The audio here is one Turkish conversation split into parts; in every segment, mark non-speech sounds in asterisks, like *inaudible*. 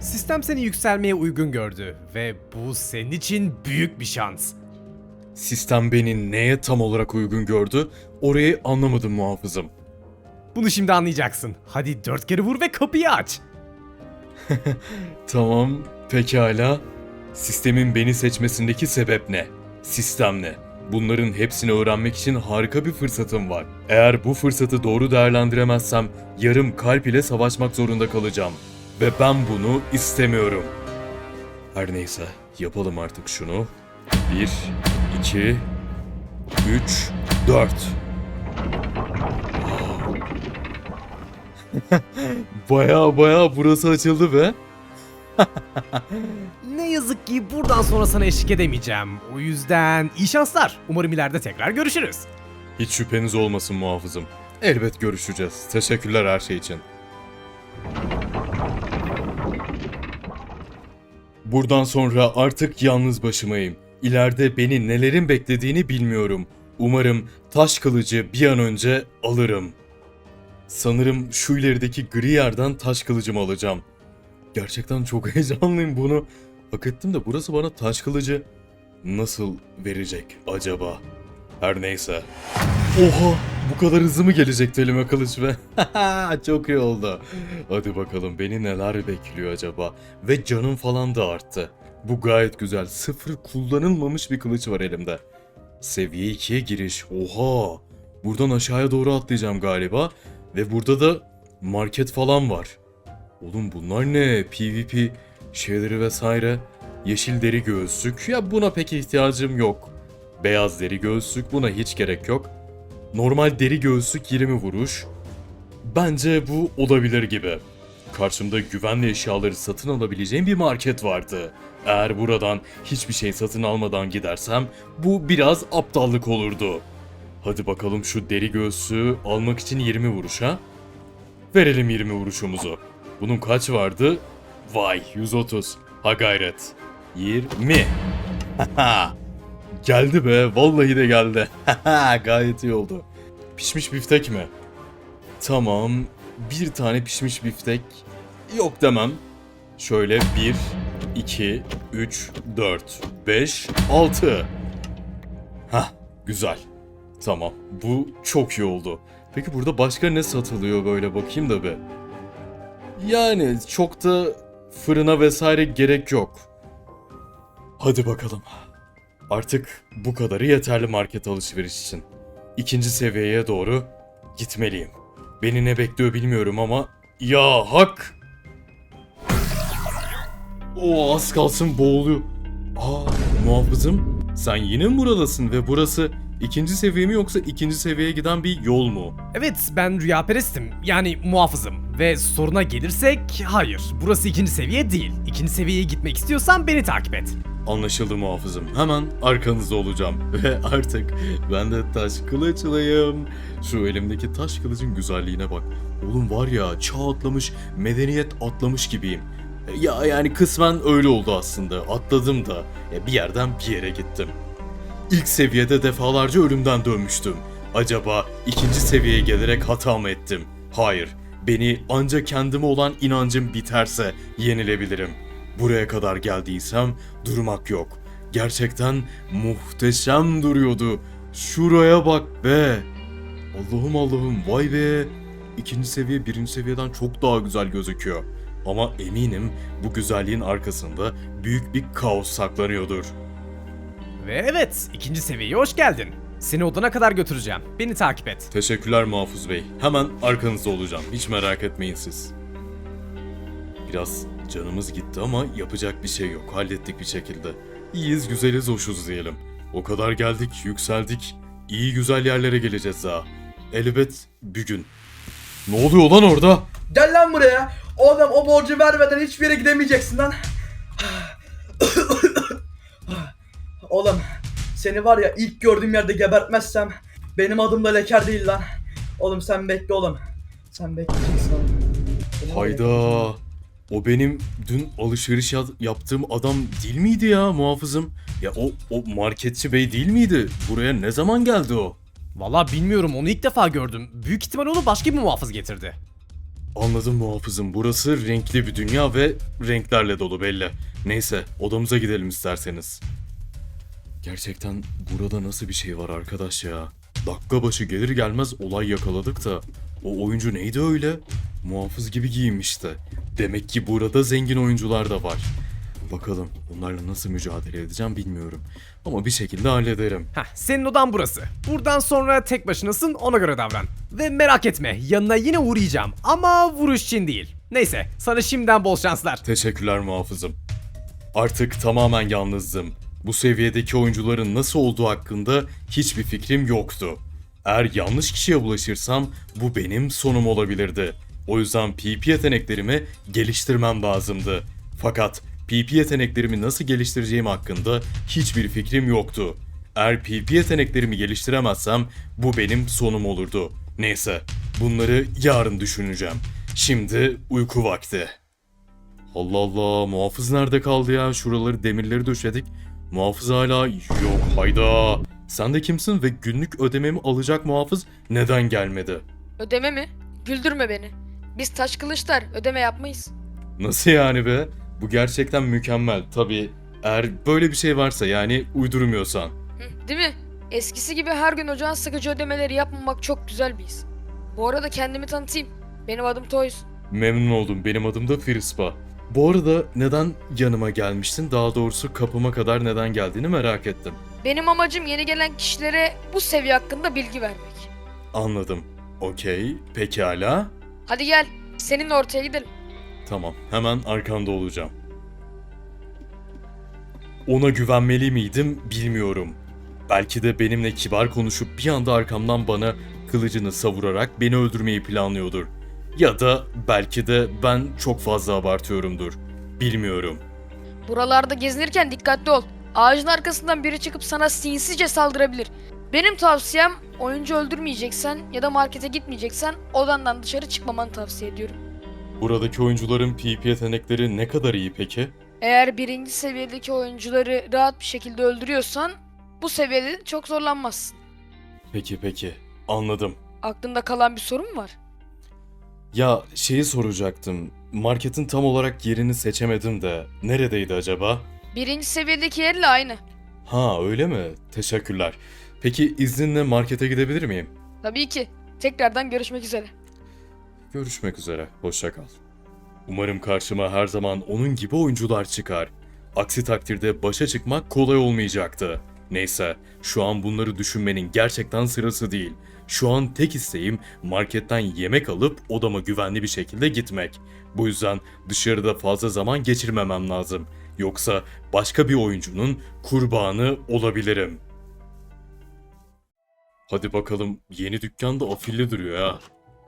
Sistem seni yükselmeye uygun gördü ve bu senin için büyük bir şans. Sistem beni neye tam olarak uygun gördü? Orayı anlamadım muhafızım. Bunu şimdi anlayacaksın. Hadi dört kere vur ve kapıyı aç. *laughs* Tamam, pekala. Sistemin beni seçmesindeki sebep ne? Sistem ne? Bunların hepsini öğrenmek için harika bir fırsatım var. Eğer bu fırsatı doğru değerlendiremezsem yarım kalp ile savaşmak zorunda kalacağım. Ve ben bunu istemiyorum. Her neyse, yapalım artık şunu. 1, 2, 3, 4. baya baya burası açıldı be. *laughs* Ne yazık ki buradan sonra sana eşlik edemeyeceğim. O yüzden iyi şanslar. Umarım ileride tekrar görüşürüz. Hiç şüpheniz olmasın muhafızım. Elbet görüşeceğiz. Teşekkürler her şey için. Buradan sonra artık yalnız başımayım. İleride beni nelerin beklediğini bilmiyorum. Umarım taş kılıcı bir an önce alırım. Sanırım şu ilerideki gri yerden taş kılıcımı alacağım. Gerçekten çok *laughs* heyecanlıyım bunu. Hak ettim de burası bana taş kılıcı nasıl verecek acaba? Her neyse. Oha! Bu kadar hızlı mı gelecekti elime kılıç be? *laughs* Çok iyi oldu. Hadi bakalım beni neler bekliyor acaba? Ve canım falan da arttı. Bu gayet güzel. Sıfır kullanılmamış bir kılıç var elimde. Seviye 2'ye giriş. Oha! Buradan aşağıya doğru atlayacağım galiba. Ve burada da market falan var. Oğlum bunlar ne? PvP şeyleri vesaire. Yeşil deri göğüslük. Ya buna pek ihtiyacım yok. Beyaz deri göğüslük buna hiç gerek yok. Normal deri göğüslük 20 vuruş. Bence bu olabilir gibi. Karşımda güvenli eşyaları satın alabileceğim bir market vardı. Eğer buradan hiçbir şey satın almadan gidersem bu biraz aptallık olurdu. Hadi bakalım şu deri göğsü almak için 20 vuruşa. Verelim 20 vuruşumuzu. Bunun kaç vardı? Vay 130. Ha gayret. 20. *laughs* Haha. Geldi be. Vallahi de geldi. *laughs* Gayet iyi oldu. Pişmiş biftek mi? Tamam. Bir tane pişmiş biftek. Yok demem. Şöyle 1, 2, 3, 4, 5, 6. Hah güzel. Tamam bu çok iyi oldu. Peki burada başka ne satılıyor böyle bakayım da bir. Yani çok da fırına vesaire gerek yok. Hadi bakalım. Artık bu kadarı yeterli market alışveriş için. İkinci seviyeye doğru gitmeliyim. Beni ne bekliyor bilmiyorum ama ya hak. O az kalsın boğuluyor. Aa muhafızım sen yine mi buradasın ve burası ikinci seviye mi yoksa ikinci seviyeye giden bir yol mu? Evet ben rüyaperestim. Yani muhafızım. Ve soruna gelirsek hayır. Burası ikinci seviye değil. İkinci seviyeye gitmek istiyorsan beni takip et. Anlaşıldı muhafızım. Hemen arkanızda olacağım. *laughs* Ve artık ben de taş kılıçlıyım. Şu elimdeki taş kılıcın güzelliğine bak. Oğlum var ya çağ atlamış, medeniyet atlamış gibiyim. Ya yani kısmen öyle oldu aslında. Atladım da. Ya bir yerden bir yere gittim. İlk seviyede defalarca ölümden dönmüştüm. Acaba ikinci seviyeye gelerek hata mı ettim? Hayır. Beni ancak kendime olan inancım biterse yenilebilirim. Buraya kadar geldiysem durmak yok. Gerçekten muhteşem duruyordu. Şuraya bak be. Allah'ım Allah'ım vay be. İkinci seviye birinci seviyeden çok daha güzel gözüküyor. Ama eminim bu güzelliğin arkasında büyük bir kaos saklanıyordur. Ve evet ikinci seviyeye hoş geldin. Seni odana kadar götüreceğim. Beni takip et. Teşekkürler Muhafız Bey. Hemen arkanızda olacağım. Hiç merak etmeyin siz. Biraz canımız gitti ama yapacak bir şey yok. Hallettik bir şekilde. İyiyiz, güzeliz, hoşuz diyelim. O kadar geldik, yükseldik. İyi güzel yerlere geleceğiz daha. Elbet bir gün. Ne oluyor lan orada? Gel lan buraya. Oğlum o borcu vermeden hiçbir yere gidemeyeceksin lan. *coughs* Oğlum seni var ya ilk gördüğüm yerde gebertmezsem benim adım da Leker değil lan. Oğlum sen bekle oğlum. Sen bekleyeceksin oğlum. Hayda. O benim dün alışveriş ya- yaptığım adam değil miydi ya muhafızım? Ya o, o marketçi bey değil miydi? Buraya ne zaman geldi o? Valla bilmiyorum onu ilk defa gördüm. Büyük ihtimal onu başka bir muhafız getirdi. Anladım muhafızım. Burası renkli bir dünya ve renklerle dolu belli. Neyse odamıza gidelim isterseniz. Gerçekten burada nasıl bir şey var arkadaş ya? Dakika başı gelir gelmez olay yakaladık da. O oyuncu neydi öyle? Muhafız gibi giyinmişti. Demek ki burada zengin oyuncular da var. Bakalım onlarla nasıl mücadele edeceğim bilmiyorum. Ama bir şekilde hallederim. Heh, senin odan burası. Buradan sonra tek başınasın ona göre davran. Ve merak etme yanına yine uğrayacağım ama vuruş için değil. Neyse sana şimdiden bol şanslar. Teşekkürler muhafızım. Artık tamamen yalnızdım. Bu seviyedeki oyuncuların nasıl olduğu hakkında hiçbir fikrim yoktu. Eğer yanlış kişiye bulaşırsam bu benim sonum olabilirdi. O yüzden PP yeteneklerimi geliştirmem lazımdı. Fakat PP yeteneklerimi nasıl geliştireceğim hakkında hiçbir fikrim yoktu. Eğer PP yeteneklerimi geliştiremezsem bu benim sonum olurdu. Neyse, bunları yarın düşüneceğim. Şimdi uyku vakti. Allah Allah muhafız nerede kaldı ya? Şuraları demirleri döşedik. Muhafız hala yok hayda. Sen de kimsin ve günlük ödememi alacak muhafız neden gelmedi? Ödeme mi? Güldürme beni. Biz taş kılıçlar ödeme yapmayız. Nasıl yani be? Bu gerçekten mükemmel. Tabii eğer böyle bir şey varsa yani uydurmuyorsan. Hı, değil mi? Eskisi gibi her gün ocağın sıkıcı ödemeleri yapmamak çok güzel bir his. Bu arada kendimi tanıtayım. Benim adım Toys. Memnun oldum. Benim adım da Firispa. Bu arada neden yanıma gelmiştin? Daha doğrusu kapıma kadar neden geldiğini merak ettim. Benim amacım yeni gelen kişilere bu seviye hakkında bilgi vermek. Anladım. Okey, pekala. Hadi gel, seninle ortaya gidelim. Tamam, hemen arkanda olacağım. Ona güvenmeli miydim bilmiyorum. Belki de benimle kibar konuşup bir anda arkamdan bana kılıcını savurarak beni öldürmeyi planlıyordur. Ya da belki de ben çok fazla abartıyorumdur. Bilmiyorum. Buralarda gezinirken dikkatli ol. Ağacın arkasından biri çıkıp sana sinsice saldırabilir. Benim tavsiyem oyuncu öldürmeyeceksen ya da markete gitmeyeceksen odandan dışarı çıkmamanı tavsiye ediyorum. Buradaki oyuncuların PP yetenekleri ne kadar iyi peki? Eğer birinci seviyedeki oyuncuları rahat bir şekilde öldürüyorsan bu seviyede çok zorlanmazsın. Peki peki, anladım. Aklında kalan bir sorun mu var? Ya şeyi soracaktım. Marketin tam olarak yerini seçemedim de neredeydi acaba? Birinci seviyedeki yerle aynı. Ha öyle mi? Teşekkürler. Peki izninle markete gidebilir miyim? Tabii ki. Tekrardan görüşmek üzere. Görüşmek üzere. Hoşça kal. Umarım karşıma her zaman onun gibi oyuncular çıkar. Aksi takdirde başa çıkmak kolay olmayacaktı. Neyse, şu an bunları düşünmenin gerçekten sırası değil. Şu an tek isteğim marketten yemek alıp odama güvenli bir şekilde gitmek. Bu yüzden dışarıda fazla zaman geçirmemem lazım. Yoksa başka bir oyuncunun kurbanı olabilirim. Hadi bakalım yeni dükkanda afilli duruyor ha.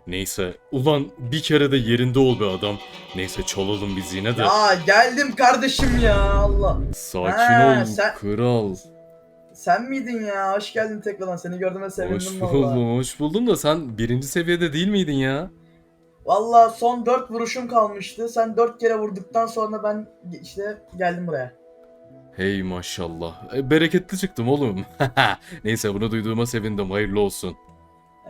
Neyse. Ulan bir kere de yerinde ol be adam. Neyse çalalım biz yine de. Ya geldim kardeşim ya Allah. Sakin Ha, ol sen- kral. Sen miydin ya? Hoş geldin tekrardan. Seni gördüğüme sevindim Hoş valla. buldum, hoş buldum da sen birinci seviyede değil miydin ya? Valla son 4 vuruşum kalmıştı. Sen 4 kere vurduktan sonra ben işte geldim buraya. Hey maşallah. E, bereketli çıktım oğlum. *laughs* Neyse bunu duyduğuma sevindim. Hayırlı olsun.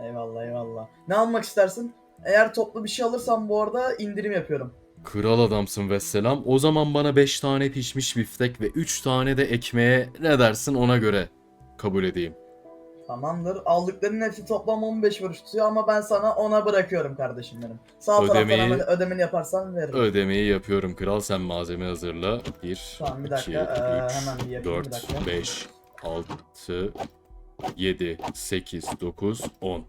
Eyvallah eyvallah. Ne almak istersin? Eğer toplu bir şey alırsan bu arada indirim yapıyorum. Kral adamsın vesselam. O zaman bana 5 tane pişmiş biftek ve 3 tane de ekmeğe ne dersin ona göre kabul edeyim. Tamamdır. Aldıklarının hepsi toplam 15 vuruş tutuyor ama ben sana 10'a bırakıyorum kardeşim benim. Sağ taraftan Ödemeyi- hemen ödemeni yaparsan veririm. Ödemeyi yapıyorum kral sen malzeme hazırla. 1, Tamam, bir 2, dakika, ee, hemen bir 3, yapayım, bir 4, dakika. 5, 6, 7, 8, 9, 10.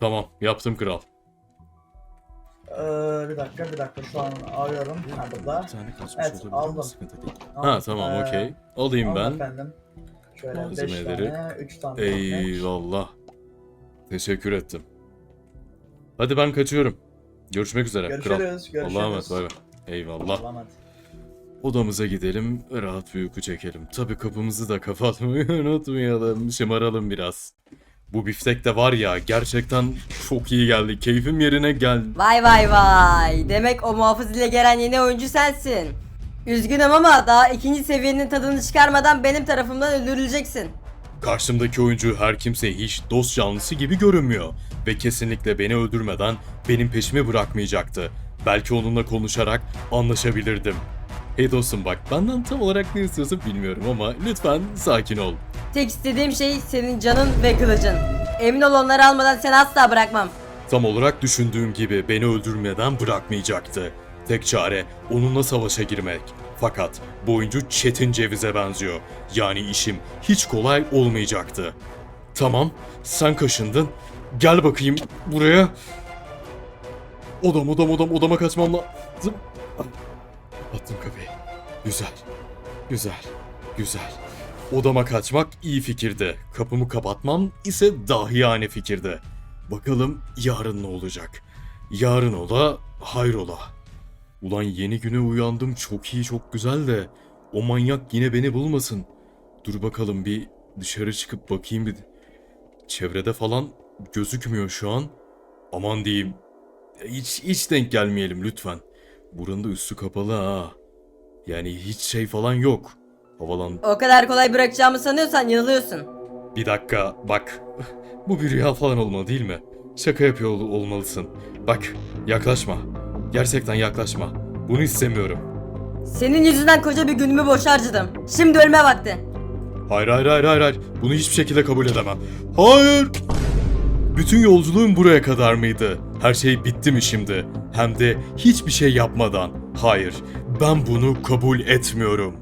Tamam yaptım kral. Ee, bir dakika bir dakika şu an arıyorum. Ha burada. Bir tane kaçmış Evet, olabilir ama aldım. sıkıntı değil. Ha tamam ee, okey. Alayım al ben. Efendim. Şöyle 5 Malzemeleri. tane, 3 tane. Eyvallah. Teşekkür ettim. Hadi ben kaçıyorum. Görüşmek üzere kral. Görüşürüz. Görüşürüz. Allah'a emanet bay bay. Eyvallah. Allah'a emanet. Odamıza gidelim, rahat bir uyku çekelim. Tabii kapımızı da kapatmayı *laughs* unutmayalım, şımaralım biraz. Bu biftek de var ya gerçekten çok iyi geldi. Keyfim yerine geldi. Vay vay vay. Demek o muhafız ile gelen yeni oyuncu sensin. Üzgünüm ama daha ikinci seviyenin tadını çıkarmadan benim tarafımdan öldürüleceksin. Karşımdaki oyuncu her kimse hiç dost canlısı gibi görünmüyor ve kesinlikle beni öldürmeden benim peşimi bırakmayacaktı. Belki onunla konuşarak anlaşabilirdim. Hey dostum bak benden tam olarak ne istiyorsun bilmiyorum ama lütfen sakin ol. Tek istediğim şey senin canın ve kılıcın. Emin ol onları almadan seni asla bırakmam. Tam olarak düşündüğüm gibi beni öldürmeden bırakmayacaktı. Tek çare onunla savaşa girmek. Fakat bu oyuncu Çetin Ceviz'e benziyor. Yani işim hiç kolay olmayacaktı. Tamam, sen kaşındın. Gel bakayım buraya. Odam odam odam odama kaçmam lazım. Attım kapıyı. Güzel. Güzel. Güzel. Odama kaçmak iyi fikirdi. Kapımı kapatmam ise dahiyane fikirdi. Bakalım yarın ne olacak? Yarın ola, hayrola. Ulan yeni güne uyandım çok iyi çok güzel de o manyak yine beni bulmasın. Dur bakalım bir dışarı çıkıp bakayım bir. Çevrede falan gözükmüyor şu an. Aman diyeyim. Hiç, hiç denk gelmeyelim lütfen. Buranın da üstü kapalı ha. Yani hiç şey falan yok. Havalan O kadar kolay bırakacağımı sanıyorsan yanılıyorsun. bir dakika bak. *laughs* Bu bir rüya falan olmalı değil mi? Şaka yapıyor ol- olmalısın. Bak yaklaşma. Gerçekten yaklaşma. Bunu istemiyorum. Senin yüzünden koca bir günümü boş harcadım. Şimdi ölme vakti. Hayır hayır hayır hayır hayır. Bunu hiçbir şekilde kabul edemem. Hayır. Bütün yolculuğum buraya kadar mıydı? Her şey bitti mi şimdi? Hem de hiçbir şey yapmadan. Hayır. Ben bunu kabul etmiyorum.